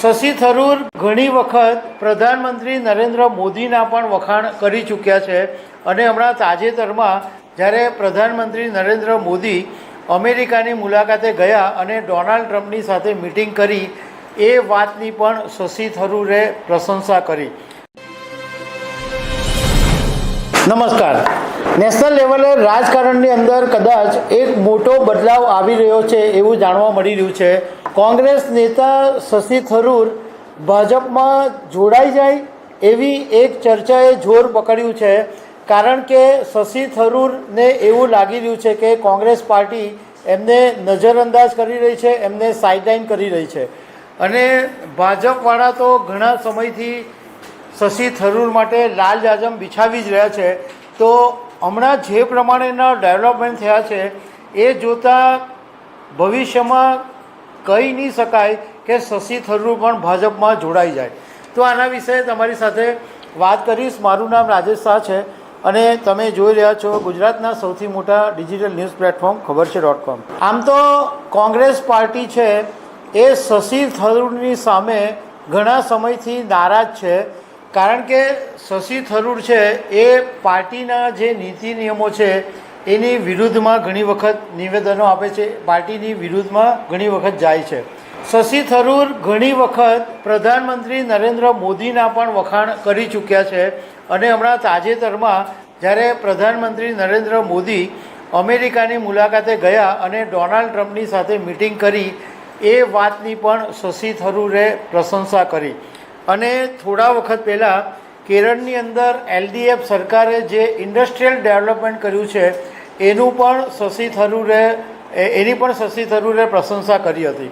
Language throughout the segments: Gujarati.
શશી થરૂર ઘણી વખત પ્રધાનમંત્રી નરેન્દ્ર મોદીના પણ વખાણ કરી ચૂક્યા છે અને હમણાં તાજેતરમાં જ્યારે પ્રધાનમંત્રી નરેન્દ્ર મોદી અમેરિકાની મુલાકાતે ગયા અને ડોનાલ્ડ ટ્રમ્પની સાથે મિટિંગ કરી, એ વાતની પણ શશી થરૂરે પ્રશંસા કરી. નમસ્કાર. નેશનલ લેવલે રાજકારણની અંદર કદાચ એક મોટો બદલાવ આવી રહ્યો છે એવું જાણવા મળી રહ્યું છે. કોંગ્રેસ નેતા શશી થરૂર ભાજપમાં જોડાઈ જાય એવી એક ચર્ચાએ જોર પકડ્યું છે. કારણ કે શશી થરૂરને એવું લાગી રહ્યું છે કે કોંગ્રેસ પાર્ટી એમને નજરઅંદાજ કરી રહી છે, એમને સાઇડલાઇન કરી રહી છે. અને ભાજપવાળા તો ઘણા સમયથી શશી થરૂર માટે લાલ જાજમ બિછાવી જ રહ્યા છે. તો હમણાં જે પ્રમાણેના ડેવલપમેન્ટ થયા છે, એ જોતાં ભવિષ્યમાં કહી નહીં શકાય કે શશી થરૂર પણ ભાજપમાં જોડાઈ જાય. તો આના વિશે તમારી સાથે વાત કરીશ. મારું નામ રાજેશ શાહ છે અને તમે જોઈ રહ્યા છો ગુજરાતના સૌથી મોટા ડિજિટલ ન્યૂઝ પ્લેટફોર્મ, ખબર છે ડોટ કોમ આમ તો કોંગ્રેસ પાર્ટી છે એ શશી થરૂરની સામે ઘણા સમયથી નારાજ છે કારણ કે શશી થરૂર છે એ પાર્ટીના જે નીતિ નિયમો છે એની વિરુદ્ધમાં ઘણી વખત નિવેદનો આપે છે, પાર્ટીની વિરુદ્ધમાં ઘણી વખત જાય છે. શશી થરૂર ઘણી વખત પ્રધાનમંત્રી નરેન્દ્ર મોદીના પણ વખાણ કરી ચૂક્યા છે અને હમણાં તાજેતરમાં જ્યારે પ્રધાનમંત્રી નરેન્દ્ર મોદી અમેરિકાની મુલાકાતે ગયા અને ડોનાલ્ડ ટ્રમ્પની સાથે મિટિંગ કરી, એ વાતની પણ શશી થરૂરે પ્રશંસા કરી. અને થોડા વખત પહેલાં કેરળની અંદર એલડીએફ સરકારે જે ઇન્ડસ્ટ્રીયલ ડેવલપમેન્ટ કર્યું છે એનું પણ શશી થરૂરે એની પણ શશી થરૂરે પ્રશંસા કરી હતી.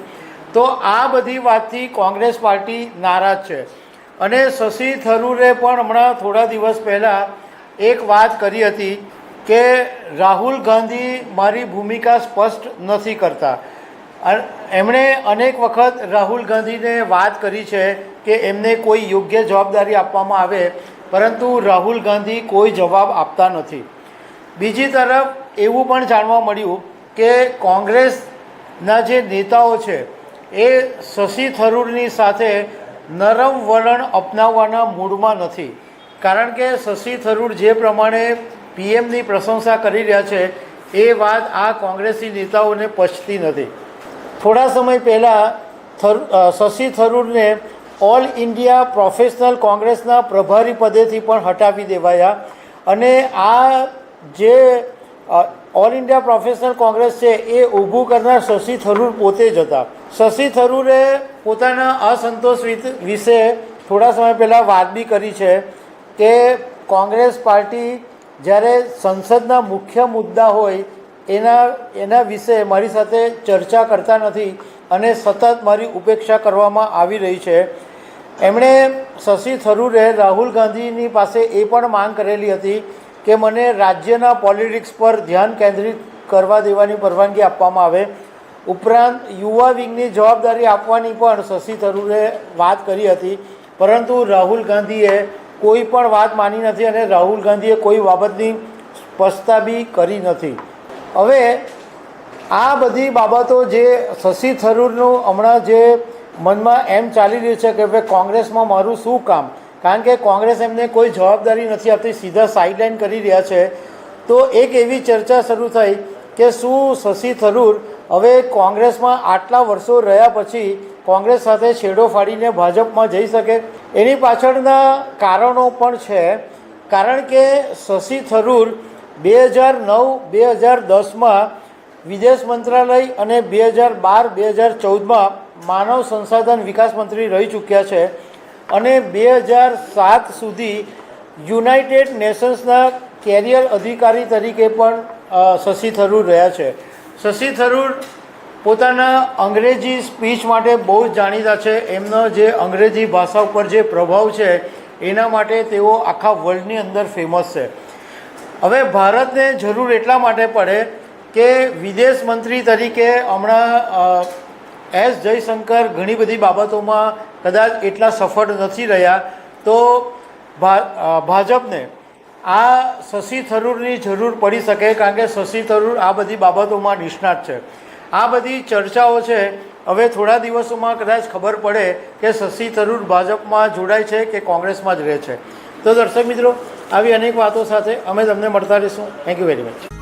તો આ બધી વાતથી કોંગ્રેસ પાર્ટી નારાજ છે. અને શશી થરૂરે પણ હમણાં થોડા દિવસ પહેલાં એક વાત કરી હતી કે રાહુલ ગાંધી મારી ભૂમિકા સ્પષ્ટ નથી કરતા. એમણે અનેક વખત રાહુલ ગાંધીને વાત કરી છે કે એમને કોઈ યોગ્ય જવાબદારી આપવામાં આવે, પરંતુ રાહુલ ગાંધી કોઈ જવાબ આપતા નથી. બીજી તરફ એવું પણ જાણવા મળ્યું કે કોંગ્રેસના જે નેતાઓ છે, એ શશી થરૂરની સાથે નરમ વલણ અપનાવવાના મૂડમાં નથી. કારણ કે શશી થરૂર જે પ્રમાણે પીએમની પ્રશંસા કરી રહ્યા છે, એ વાત આ કોંગ્રેસી નેતાઓને પચતી નથી. થોડા સમય પહેલાં થર શશી થરૂરને ઓલ ઇન્ડિયા પ્રોફેશનલ કોંગ્રેસના પ્રભારી પદેથી પણ હટાવી દેવાયા અને આ જે ઓલ ઇન્ડિયા પ્રોફેશનલ કોંગ્રેસ છે, એ ઊભું કરનાર શશી થરૂર પોતે જ હતા. શશી થરૂરે પોતાના અસંતોષ વિશે થોડા સમય પહેલાં વાત બી કરી છે કે કોંગ્રેસ પાર્ટી જ્યારે સંસદના મુખ્ય મુદ્દા હોય, એના એના વિશે મારી સાથે ચર્ચા કરતા નથી અને સતત મારી ઉપેક્ષા કરવામાં આવી રહી છે. એમણે શશી થરૂરે રાહુલ ગાંધીની પાસે એ પણ માંગ કરેલી હતી કે મને રાજ્યના પોલિટિક્સ પર ધ્યાન કેન્દ્રિત કરવા દેવાની પરવાનગી આપવામાં આવે. ઉપરાંત યુવા વિંગની જવાબદારી આપવાની પણ શશી થરૂરે વાત કરી હતી. પરંતુ રાહુલ ગાંધીએ કોઈ પણ વાત માની નથી અને રાહુલ ગાંધીએ કોઈ બાબતની સ્પષ્ટતા બી કરી નથી. હવે આ બધી બાબતો જે શશી થરૂરનું હમણાં જે મનમાં એમ ચાલી રહ્યું છે કે ભાઈ કોંગ્રેસમાં મારું શું કામ? કારણ કે કોંગ્રેસ એમને કોઈ જવાબદારી નથી આપતી, સીધા સાઇડલાઇન કરી રહ્યા છે. તો એક એવી ચર્ચા શરૂ થઈ કે શું શશી થરૂર હવે કોંગ્રેસમાં આટલા વર્ષો રહ્યા પછી કોંગ્રેસ સાથે છેડો ફાડીને ભાજપમાં જઈ શકે? એની પાછળના કારણો પણ છે. કારણ કે શશી થરૂર બે હજાર નવ, બે હજાર દસમાં વિદેશ મંત્રાલય અને બે હજાર બાર, બે હજાર ચૌદમાં માનવ સંસાધન વિકાસ મંત્રી રહી ચૂક્યા છે. અને બે હજાર સાત સુધી યુનાઇટેડ નેશન્સના કેરિયર અધિકારી તરીકે પણ શશી થરૂર રહ્યા છે. શશી થરૂર પોતાના અંગ્રેજી સ્પીચ માટે બહુ જ જાણીતા છે. એમનો જે અંગ્રેજી ભાષા ઉપર જે પ્રભાવ છે, એના માટે તેઓ આખા વર્લ્ડની અંદર ફેમસ છે. હવે ભારતને જરૂર એટલા માટે પડે કે વિદેશ મંત્રી તરીકે હમણાં એસ જયશંકર ઘણી બધી બાબતોમાં કદાચ એટલા સફળ નથી રહ્યા, તો ભાજપને આ શશી થરૂરની જરૂર પડી શકે, કારણ કે શશી થરૂર આ બધી બાબતોમાં નિષ્ણાત છે. આ બધી ચર્ચાઓ છે, હવે થોડા દિવસોમાં કદાચ ખબર પડે કે શશી થરૂર ભાજપમાં જોડાય છે કે કોંગ્રેસમાં જ રહે છે. તો દર્શક મિત્રો, આવી અનેક વાતો સાથે અમે તમને મળતા રહીશું. Thank you very much